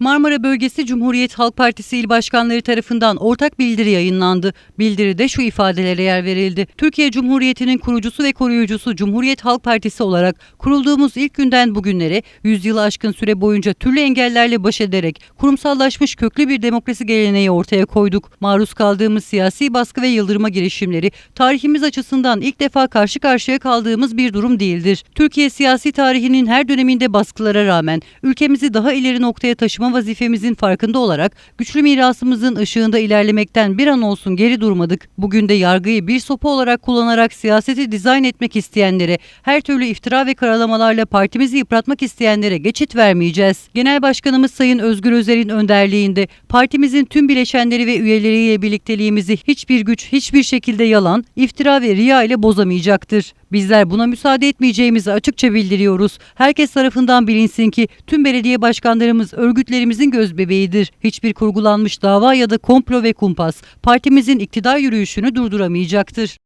Marmara Bölgesi Cumhuriyet Halk Partisi il başkanları tarafından ortak bildiri yayınlandı. Bildiride şu ifadelere yer verildi. Türkiye Cumhuriyeti'nin kurucusu ve koruyucusu Cumhuriyet Halk Partisi olarak kurulduğumuz ilk günden bugünlere 100 yılı aşkın süre boyunca türlü engellerle baş ederek kurumsallaşmış köklü bir demokrasi geleneği ortaya koyduk. Maruz kaldığımız siyasi baskı ve yıldırma girişimleri tarihimiz açısından ilk defa karşı karşıya kaldığımız bir durum değildir. Türkiye siyasi tarihinin her döneminde baskılara rağmen ülkemizi daha ileri noktaya taşıma vazifemizin farkında olarak güçlü mirasımızın ışığında ilerlemekten bir an olsun geri durmadık. Bugün de yargıyı bir sopa olarak kullanarak siyaseti dizayn etmek isteyenlere, her türlü iftira ve karalamalarla partimizi yıpratmak isteyenlere geçit vermeyeceğiz. Genel Başkanımız Sayın Özgür Özel'in önderliğinde partimizin tüm bileşenleri ve üyeleriyle birlikteliğimizi hiçbir güç hiçbir şekilde yalan, iftira ve riya ile bozamayacaktır. Bizler buna müsaade etmeyeceğimizi açıkça bildiriyoruz. Herkes tarafından bilinsin ki tüm belediye başkanlarımız örgütlerimizin gözbebeğidir. Hiçbir kurgulanmış dava ya da komplo ve kumpas partimizin iktidar yürüyüşünü durduramayacaktır.